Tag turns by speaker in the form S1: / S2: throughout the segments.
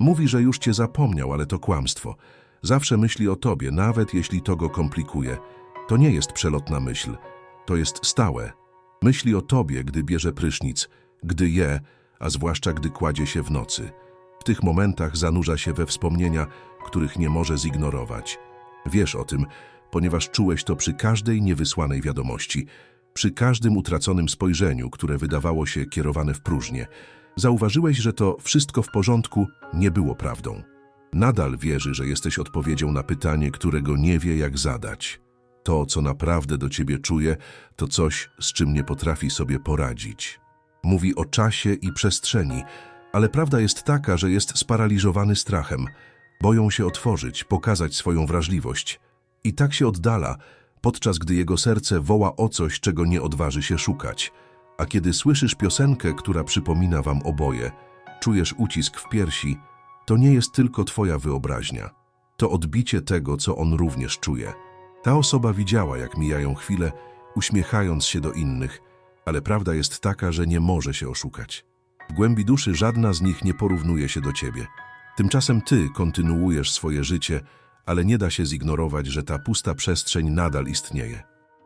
S1: Mówi, że już cię zapomniał, ale to kłamstwo. Zawsze myśli o tobie, nawet jeśli to go komplikuje. To nie jest przelotna myśl, to jest stałe. Myśli o tobie, gdy bierze prysznic, gdy je, a zwłaszcza gdy kładzie się w nocy. W tych momentach zanurza się we wspomnienia, których nie może zignorować. Wiesz o tym, ponieważ czułeś to przy każdej niewysłanej wiadomości, przy każdym utraconym spojrzeniu, które wydawało się kierowane w próżnię. Zauważyłeś, że to wszystko w porządku nie było prawdą. Nadal wierzy, że jesteś odpowiedzią na pytanie, którego nie wie, jak zadać. To, co naprawdę do ciebie czuje, to coś, z czym nie potrafi sobie poradzić. Mówi o czasie i przestrzeni, ale prawda jest taka, że jest sparaliżowany strachem. Boją się otworzyć, pokazać swoją wrażliwość. I tak się oddala, podczas gdy jego serce woła o coś, czego nie odważy się szukać. A kiedy słyszysz piosenkę, która przypomina wam oboje, czujesz ucisk w piersi, to nie jest tylko twoja wyobraźnia. To odbicie tego, co on również czuje. Ta osoba widziała, jak mijają chwile, uśmiechając się do innych, ale prawda jest taka, że nie może się oszukać. W głębi duszy żadna z nich nie porównuje się do ciebie. Tymczasem ty kontynuujesz swoje życie, ale nie da się zignorować, że ta pusta przestrzeń nadal istnieje.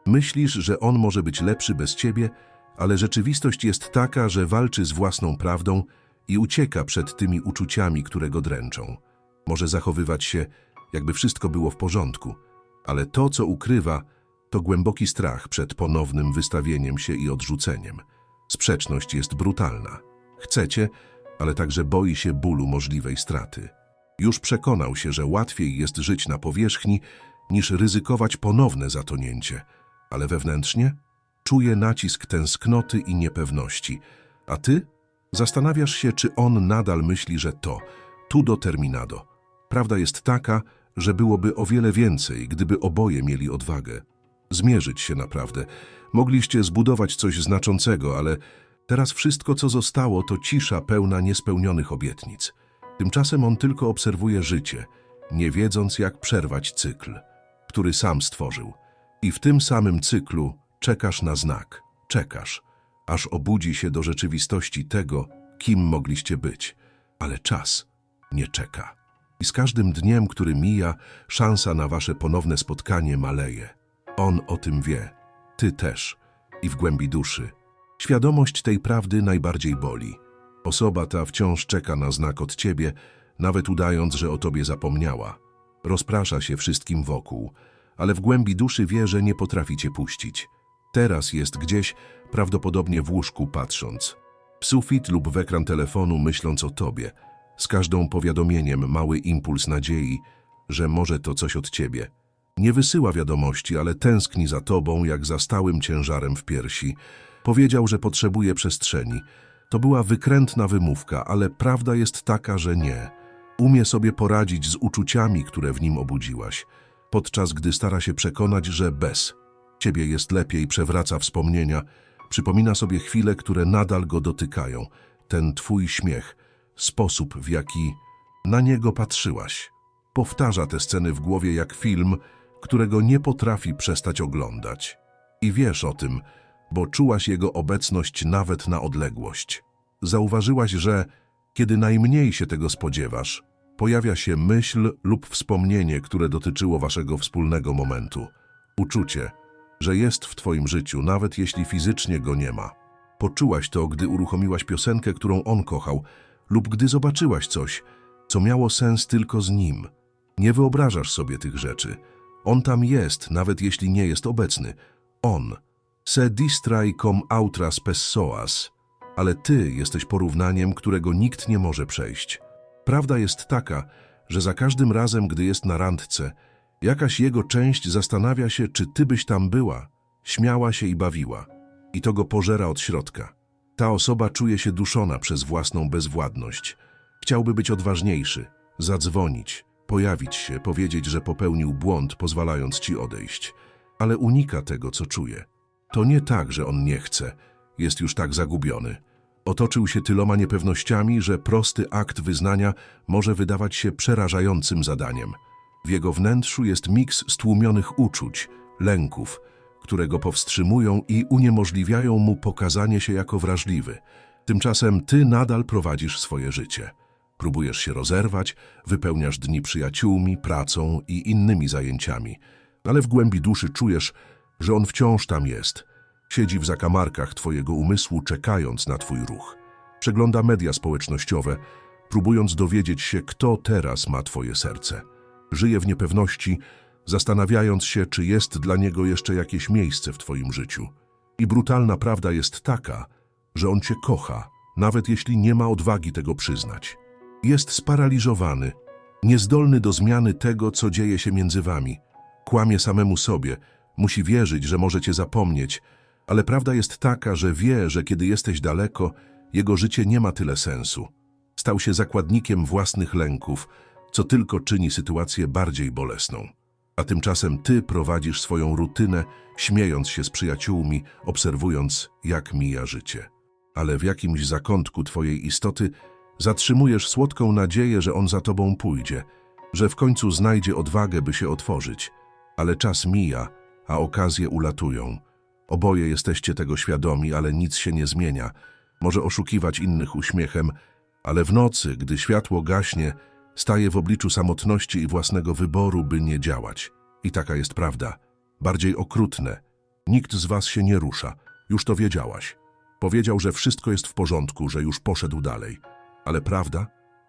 S1: Myślisz, że on może być lepszy bez ciebie, ale rzeczywistość jest taka, że walczy z własną prawdą i ucieka przed tymi uczuciami, które go dręczą. Może zachowywać się, jakby wszystko było w porządku, ale to, co ukrywa, to głęboki strach przed ponownym wystawieniem się i odrzuceniem. Sprzeczność jest brutalna. Chcecie, ale także boi się bólu możliwej straty. Już przekonał się, że łatwiej jest żyć na powierzchni, niż ryzykować ponowne zatonięcie, ale wewnętrznie czuje nacisk tęsknoty i niepewności. A ty zastanawiasz się, czy on nadal myśli, że to, tu do terminado. Prawda jest taka, że byłoby o wiele więcej, gdyby oboje mieli odwagę. Zmierzyć się naprawdę. Mogliście zbudować coś znaczącego, ale teraz wszystko, co zostało, to cisza pełna niespełnionych obietnic. Tymczasem on tylko obserwuje życie, nie wiedząc, jak przerwać cykl, który sam stworzył. I w tym samym cyklu czekasz na znak, czekasz, aż obudzi się do rzeczywistości tego, kim mogliście być. Ale czas nie czeka. I z każdym dniem, który mija, szansa na wasze ponowne spotkanie maleje. On o tym wie, ty też i w głębi duszy. Świadomość tej prawdy najbardziej boli. Osoba ta wciąż czeka na znak od ciebie, nawet udając, że o tobie zapomniała. Rozprasza się wszystkim wokół, ale w głębi duszy wie, że nie potrafi cię puścić. Teraz jest gdzieś, prawdopodobnie w łóżku patrząc. W sufit lub w ekran telefonu myśląc o tobie. Z każdą powiadomieniem mały impuls nadziei, że może to coś od ciebie. Nie wysyła wiadomości, ale tęskni za tobą jak za stałym ciężarem w piersi. Powiedział, że potrzebuje przestrzeni. To była wykrętna wymówka, ale prawda jest taka, że nie. Umie sobie poradzić z uczuciami, które w nim obudziłaś, podczas gdy stara się przekonać, że bez. Ciebie jest lepiej, przewraca wspomnienia, przypomina sobie chwile, które nadal go dotykają. Ten twój śmiech, sposób, w jaki na niego patrzyłaś. Powtarza te sceny w głowie jak film, którego nie potrafi przestać oglądać. I wiesz o tym, bo czułaś jego obecność nawet na odległość. Zauważyłaś, że kiedy najmniej się tego spodziewasz, pojawia się myśl lub wspomnienie, które dotyczyło waszego wspólnego momentu. Uczucie, że jest w twoim życiu, nawet jeśli fizycznie go nie ma. Poczułaś to, gdy uruchomiłaś piosenkę, którą on kochał, lub gdy zobaczyłaś coś, co miało sens tylko z nim. Nie wyobrażasz sobie tych rzeczy. On tam jest, nawet jeśli nie jest obecny. On. Se distrai com autras pessoas. Ale ty jesteś porównaniem, którego nikt nie może przejść. Prawda jest taka, że za każdym razem, gdy jest na randce, jakaś jego część zastanawia się, czy ty byś tam była, śmiała się i bawiła. I to go pożera od środka. Ta osoba czuje się duszona przez własną bezwładność. Chciałby być odważniejszy, zadzwonić, pojawić się, powiedzieć, że popełnił błąd, pozwalając ci odejść. Ale unika tego, co czuje. To nie tak, że on nie chce, jest już tak zagubiony. Otoczył się tyloma niepewnościami, że prosty akt wyznania może wydawać się przerażającym zadaniem. W jego wnętrzu jest miks stłumionych uczuć, lęków, które go powstrzymują i uniemożliwiają mu pokazanie się jako wrażliwy. Tymczasem ty nadal prowadzisz swoje życie. Próbujesz się rozerwać, wypełniasz dni przyjaciółmi, pracą i innymi zajęciami, ale w głębi duszy czujesz, że on wciąż tam jest. Siedzi w zakamarkach twojego umysłu, czekając na twój ruch. Przegląda media społecznościowe, próbując dowiedzieć się, kto teraz ma twoje serce. Żyje w niepewności, zastanawiając się, czy jest dla niego jeszcze jakieś miejsce w twoim życiu. I brutalna prawda jest taka, że on cię kocha, nawet jeśli nie ma odwagi tego przyznać. Jest sparaliżowany, niezdolny do zmiany tego, co dzieje się między wami. Kłamie samemu sobie, musi wierzyć, że możecie zapomnieć, ale prawda jest taka, że wie, że kiedy jesteś daleko, jego życie nie ma tyle sensu. Stał się zakładnikiem własnych lęków, co tylko czyni sytuację bardziej bolesną. A tymczasem ty prowadzisz swoją rutynę, śmiejąc się z przyjaciółmi, obserwując, jak mija życie. Ale w jakimś zakątku twojej istoty zatrzymujesz słodką nadzieję, że on za tobą pójdzie, że w końcu znajdzie odwagę, by się otworzyć. Ale czas mija, a okazje ulatują. Oboje jesteście tego świadomi, ale nic się nie zmienia. Może oszukiwać innych uśmiechem, ale w nocy, gdy światło gaśnie, staje w obliczu samotności i własnego wyboru, by nie działać. I taka jest prawda. Bardziej okrutne. Nikt z was się nie rusza. Już to wiedziałaś. Powiedział, że wszystko jest w porządku, że już poszedł dalej. Ale prawda?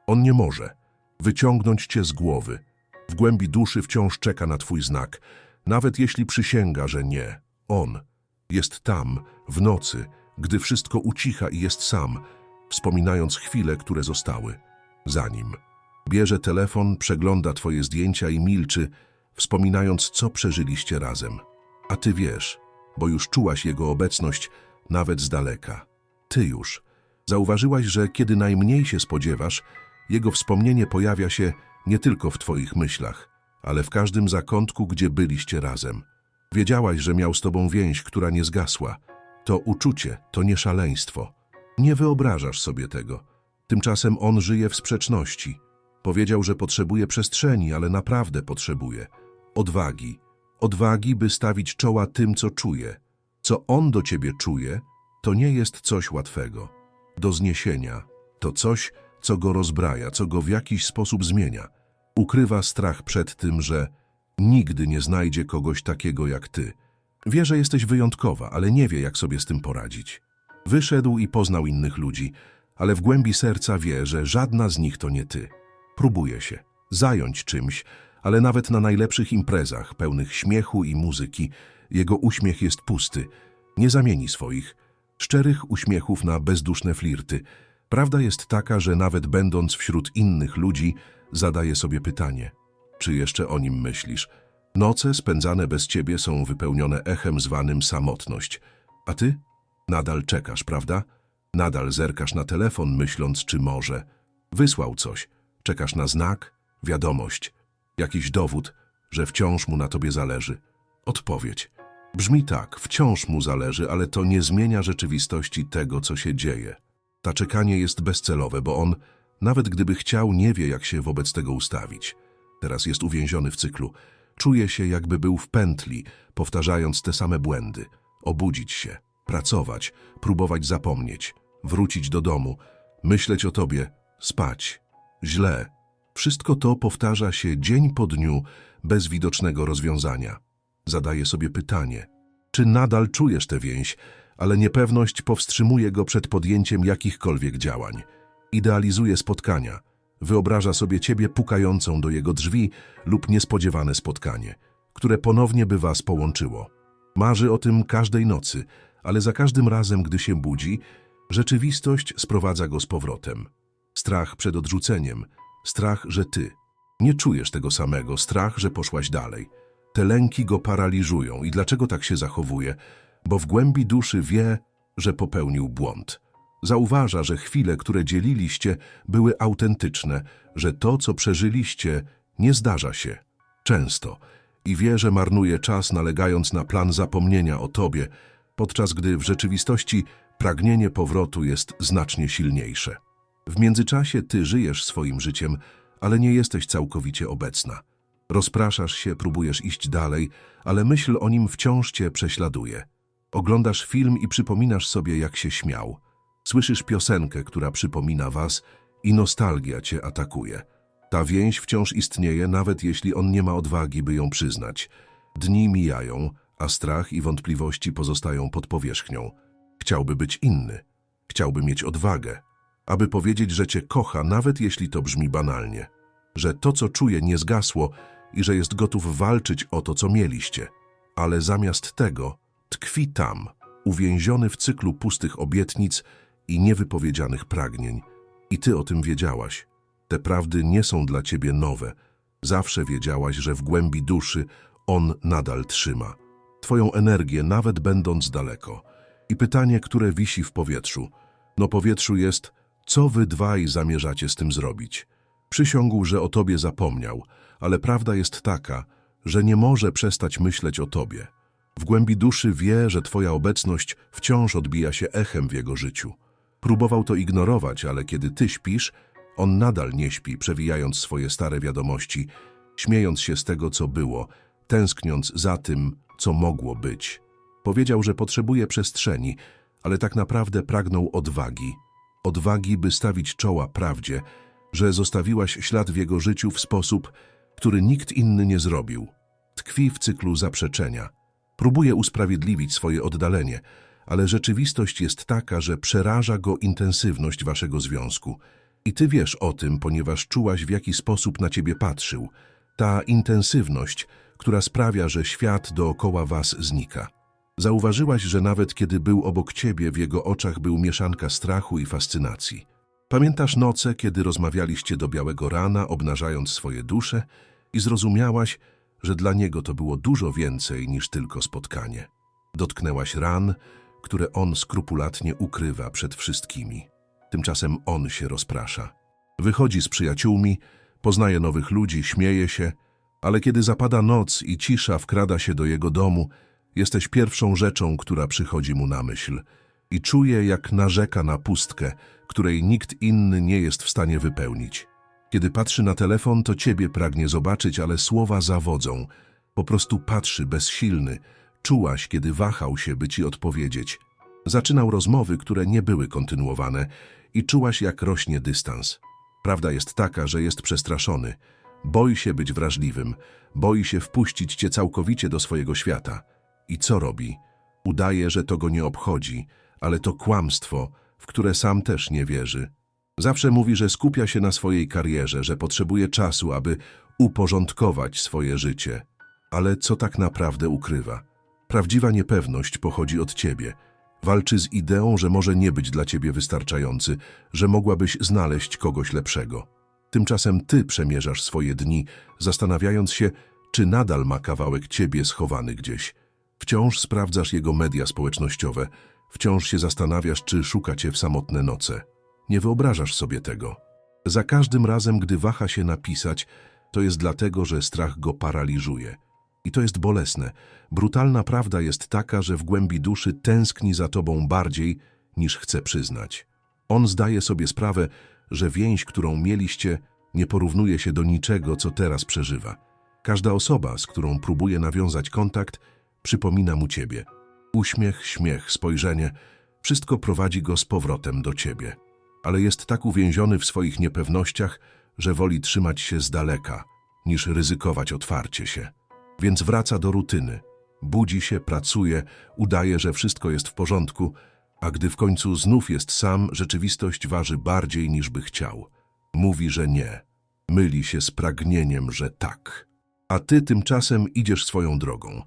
S1: On nie może. Wyciągnąć cię z głowy. W głębi duszy wciąż czeka na twój znak. Nawet jeśli przysięga, że nie. On jest tam, w nocy, gdy wszystko ucicha i jest sam, wspominając chwile, które zostały. Za nim. Bierze telefon, przegląda twoje zdjęcia i milczy, wspominając, co przeżyliście razem. A ty wiesz, bo już czułaś jego obecność, nawet z daleka. Ty już. Zauważyłaś, że kiedy najmniej się spodziewasz, jego wspomnienie pojawia się nie tylko w twoich myślach, ale w każdym zakątku, gdzie byliście razem. Wiedziałaś, że miał z tobą więź, która nie zgasła. To uczucie, to nie szaleństwo. Nie wyobrażasz sobie tego. Tymczasem on żyje w sprzeczności. Powiedział, że potrzebuje przestrzeni, ale naprawdę potrzebuje. Odwagi. Odwagi, by stawić czoła tym, co czuje. Co on do ciebie czuje, to nie jest coś łatwego. Do zniesienia. To coś, co go rozbraja, co go w jakiś sposób zmienia. Ukrywa strach przed tym, że nigdy nie znajdzie kogoś takiego jak ty. Wie, że jesteś wyjątkowa, ale nie wie, jak sobie z tym poradzić. Wyszedł i poznał innych ludzi, ale w głębi serca wie, że żadna z nich to nie ty. Próbuje się zająć czymś, ale nawet na najlepszych imprezach, pełnych śmiechu i muzyki, jego uśmiech jest pusty. Nie zamieni swoich szczerych uśmiechów na bezduszne flirty. Prawda jest taka, że nawet będąc wśród innych ludzi, zadaje sobie pytanie, czy jeszcze o nim myślisz? Noce spędzane bez ciebie są wypełnione echem zwanym samotność. A ty? Nadal czekasz, prawda? Nadal zerkasz na telefon, myśląc, czy może. Wysłał coś. Czekasz na znak, wiadomość, jakiś dowód, że wciąż mu na tobie zależy. Odpowiedź. Brzmi tak, wciąż mu zależy, ale to nie zmienia rzeczywistości tego, co się dzieje. Ta czekanie jest bezcelowe, bo on, nawet gdyby chciał, nie wie, jak się wobec tego ustawić. Teraz jest uwięziony w cyklu. Czuje się, jakby był w pętli, powtarzając te same błędy. Obudzić się, pracować, próbować zapomnieć, wrócić do domu, myśleć o tobie, spać. Źle. Wszystko to powtarza się dzień po dniu bez widocznego rozwiązania. Zadaje sobie pytanie, czy nadal czujesz tę więź, ale niepewność powstrzymuje go przed podjęciem jakichkolwiek działań. Idealizuje spotkania, wyobraża sobie ciebie pukającą do jego drzwi lub niespodziewane spotkanie, które ponownie by was połączyło. Marzy o tym każdej nocy, ale za każdym razem, gdy się budzi, rzeczywistość sprowadza go z powrotem. Strach przed odrzuceniem, strach, że ty nie czujesz tego samego, strach, że poszłaś dalej. Te lęki go paraliżują i dlaczego tak się zachowuje? Bo w głębi duszy wie, że popełnił błąd. Zauważa, że chwile, które dzieliliście, były autentyczne, że to, co przeżyliście, nie zdarza się. Często. I wie, że marnuje czas nalegając na plan zapomnienia o tobie, podczas gdy w rzeczywistości pragnienie powrotu jest znacznie silniejsze. W międzyczasie ty żyjesz swoim życiem, ale nie jesteś całkowicie obecna. Rozpraszasz się, próbujesz iść dalej, ale myśl o nim wciąż cię prześladuje. Oglądasz film i przypominasz sobie, jak się śmiał. Słyszysz piosenkę, która przypomina was i nostalgia cię atakuje. Ta więź wciąż istnieje, nawet jeśli on nie ma odwagi, by ją przyznać. Dni mijają, a strach i wątpliwości pozostają pod powierzchnią. Chciałby być inny. Chciałby mieć odwagę, aby powiedzieć, że cię kocha, nawet jeśli to brzmi banalnie. Że to, co czuje, nie zgasło i że jest gotów walczyć o to, co mieliście. Ale zamiast tego tkwi tam, uwięziony w cyklu pustych obietnic i niewypowiedzianych pragnień. I ty o tym wiedziałaś. Te prawdy nie są dla ciebie nowe. Zawsze wiedziałaś, że w głębi duszy on nadal trzyma. Twoją energię, nawet będąc daleko. I pytanie, które wisi w powietrzu. No powietrzu jest, co wy dwaj zamierzacie z tym zrobić? Przysiągł, że o tobie zapomniał, ale prawda jest taka, że nie może przestać myśleć o tobie. W głębi duszy wie, że twoja obecność wciąż odbija się echem w jego życiu. Próbował to ignorować, ale kiedy ty śpisz, on nadal nie śpi, przewijając swoje stare wiadomości, śmiejąc się z tego, co było, tęskniąc za tym, co mogło być. Powiedział, że potrzebuje przestrzeni, ale tak naprawdę pragnął odwagi. Odwagi, by stawić czoła prawdzie, że zostawiłaś ślad w jego życiu w sposób, który nikt inny nie zrobił. Tkwi w cyklu zaprzeczenia. Próbuje usprawiedliwić swoje oddalenie, ale rzeczywistość jest taka, że przeraża go intensywność waszego związku. I ty wiesz o tym, ponieważ czułaś, w jaki sposób na ciebie patrzył. Ta intensywność, która sprawia, że świat dookoła was znika. Zauważyłaś, że nawet kiedy był obok ciebie, w jego oczach był mieszanka strachu i fascynacji. Pamiętasz noce, kiedy rozmawialiście do białego rana, obnażając swoje dusze i zrozumiałaś, że dla niego to było dużo więcej niż tylko spotkanie. Dotknęłaś ran, które on skrupulatnie ukrywa przed wszystkimi. Tymczasem on się rozprasza. Wychodzi z przyjaciółmi, poznaje nowych ludzi, śmieje się, ale kiedy zapada noc i cisza wkrada się do jego domu, jesteś pierwszą rzeczą, która przychodzi mu na myśl i czuje, jak narzeka na pustkę, której nikt inny nie jest w stanie wypełnić. Kiedy patrzy na telefon, to ciebie pragnie zobaczyć, ale słowa zawodzą. Po prostu patrzy bezsilny. Czułaś, kiedy wahał się, by ci odpowiedzieć. Zaczynał rozmowy, które nie były kontynuowane i czułaś, jak rośnie dystans. Prawda jest taka, że jest przestraszony. Boi się być wrażliwym. Boi się wpuścić cię całkowicie do swojego świata. I co robi? Udaje, że to go nie obchodzi, ale to kłamstwo, w które sam też nie wierzy. Zawsze mówi, że skupia się na swojej karierze, że potrzebuje czasu, aby uporządkować swoje życie. Ale co tak naprawdę ukrywa? Prawdziwa niepewność pochodzi od ciebie. Walczy z ideą, że może nie być dla ciebie wystarczający, że mogłabyś znaleźć kogoś lepszego. Tymczasem ty przemierzasz swoje dni, zastanawiając się, czy nadal ma kawałek ciebie schowany gdzieś. Wciąż sprawdzasz jego media społecznościowe, wciąż się zastanawiasz, czy szuka cię w samotne noce. Nie wyobrażasz sobie tego. Za każdym razem, gdy waha się napisać, to jest dlatego, że strach go paraliżuje. I to jest bolesne. Brutalna prawda jest taka, że w głębi duszy tęskni za tobą bardziej, niż chce przyznać. On zdaje sobie sprawę, że więź, którą mieliście, nie porównuje się do niczego, co teraz przeżywa. Każda osoba, z którą próbuje nawiązać kontakt, przypomina mu ciebie. Uśmiech, śmiech, spojrzenie, wszystko prowadzi go z powrotem do ciebie. Ale jest tak uwięziony w swoich niepewnościach, że woli trzymać się z daleka, niż ryzykować otwarcie się. Więc wraca do rutyny. Budzi się, pracuje, udaje, że wszystko jest w porządku, a gdy w końcu znów jest sam, rzeczywistość waży bardziej niż by chciał. Mówi, że nie. Myli się z pragnieniem, że tak. A ty tymczasem idziesz swoją drogą,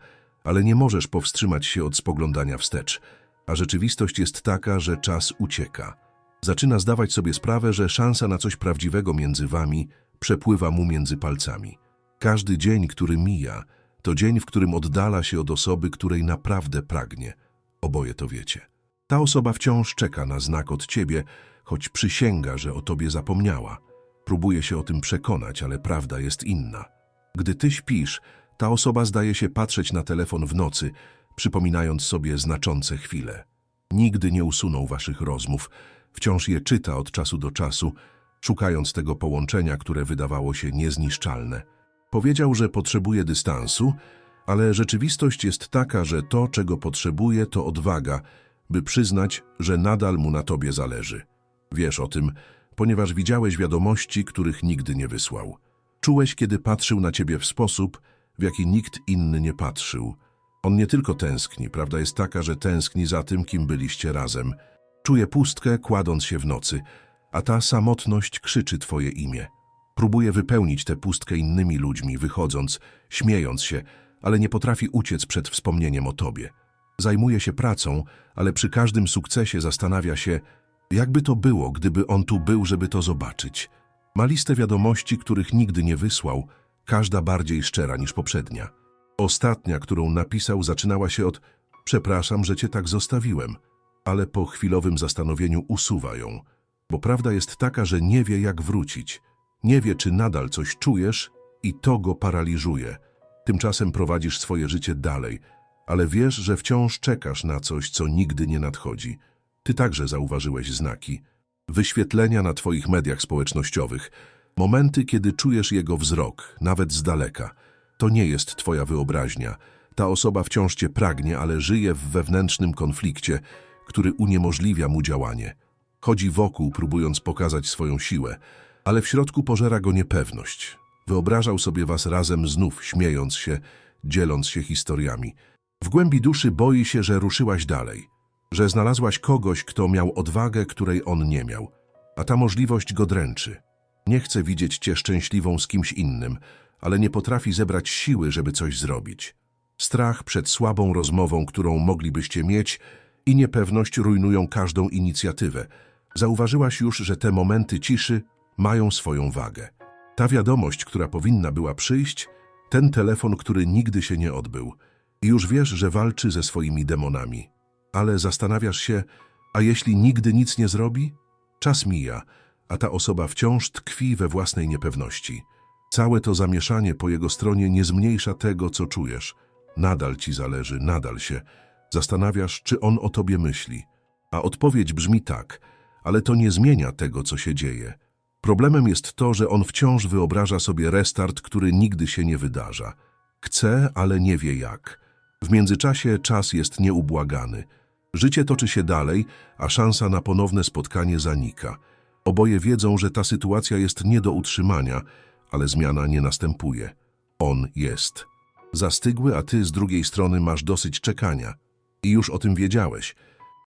S1: ale nie możesz powstrzymać się od spoglądania wstecz, a rzeczywistość jest taka, że czas ucieka. Zaczyna zdawać sobie sprawę, że szansa na coś prawdziwego między wami przepływa mu między palcami. Każdy dzień, który mija, to dzień, w którym oddala się od osoby, której naprawdę pragnie. Oboje to wiecie. Ta osoba wciąż czeka na znak od ciebie, choć przysięga, że o tobie zapomniała. Próbuje się o tym przekonać, ale prawda jest inna. Gdy ty śpisz, ta osoba zdaje się patrzeć na telefon w nocy, przypominając sobie znaczące chwile. Nigdy nie usunął waszych rozmów, wciąż je czyta od czasu do czasu, szukając tego połączenia, które wydawało się niezniszczalne. Powiedział, że potrzebuje dystansu, ale rzeczywistość jest taka, że to, czego potrzebuje, to odwaga, by przyznać, że nadal mu na tobie zależy. Wiesz o tym, ponieważ widziałeś wiadomości, których nigdy nie wysłał. Czułeś, kiedy patrzył na ciebie w sposób, w jaki nikt inny nie patrzył. On nie tylko tęskni, prawda jest taka, że tęskni za tym, kim byliście razem. Czuje pustkę, kładąc się w nocy, a ta samotność krzyczy twoje imię. Próbuje wypełnić tę pustkę innymi ludźmi, wychodząc, śmiejąc się, ale nie potrafi uciec przed wspomnieniem o tobie. Zajmuje się pracą, ale przy każdym sukcesie zastanawia się, jakby to było, gdyby on tu był, żeby to zobaczyć. Ma listę wiadomości, których nigdy nie wysłał, każda bardziej szczera niż poprzednia. Ostatnia, którą napisał, zaczynała się od Przepraszam, że cię tak zostawiłem, ale po chwilowym zastanowieniu usuwa ją, bo prawda jest taka, że nie wie, jak wrócić. Nie wie, czy nadal coś czujesz i to go paraliżuje. Tymczasem prowadzisz swoje życie dalej, ale wiesz, że wciąż czekasz na coś, co nigdy nie nadchodzi. Ty także zauważyłeś znaki. Wyświetlenia na twoich mediach społecznościowych, momenty, kiedy czujesz jego wzrok, nawet z daleka. To nie jest twoja wyobraźnia. Ta osoba wciąż cię pragnie, ale żyje w wewnętrznym konflikcie, który uniemożliwia mu działanie. Chodzi wokół, próbując pokazać swoją siłę, ale w środku pożera go niepewność. Wyobrażał sobie was razem znów, śmiejąc się, dzieląc się historiami. W głębi duszy boi się, że ruszyłaś dalej, że znalazłaś kogoś, kto miał odwagę, której on nie miał, a ta możliwość go dręczy. Nie chce widzieć cię szczęśliwą z kimś innym, ale nie potrafi zebrać siły, żeby coś zrobić. Strach przed słabą rozmową, którą moglibyście mieć, i niepewność rujnują każdą inicjatywę. Zauważyłaś już, że te momenty ciszy mają swoją wagę. Ta wiadomość, która powinna była przyjść, ten telefon, który nigdy się nie odbył. I już wiesz, że walczy ze swoimi demonami. Ale zastanawiasz się, a jeśli nigdy nic nie zrobi? Czas mija, a ta osoba wciąż tkwi we własnej niepewności. Całe to zamieszanie po jego stronie nie zmniejsza tego, co czujesz. Nadal ci zależy, nadal się. Zastanawiasz, czy on o tobie myśli. A odpowiedź brzmi tak, ale to nie zmienia tego, co się dzieje. Problemem jest to, że on wciąż wyobraża sobie restart, który nigdy się nie wydarza. Chce, ale nie wie jak. W międzyczasie czas jest nieubłagany. Życie toczy się dalej, a szansa na ponowne spotkanie zanika. Oboje wiedzą, że ta sytuacja jest nie do utrzymania, ale zmiana nie następuje. On jest. Zastygły, a ty z drugiej strony masz dosyć czekania. I już o tym wiedziałeś.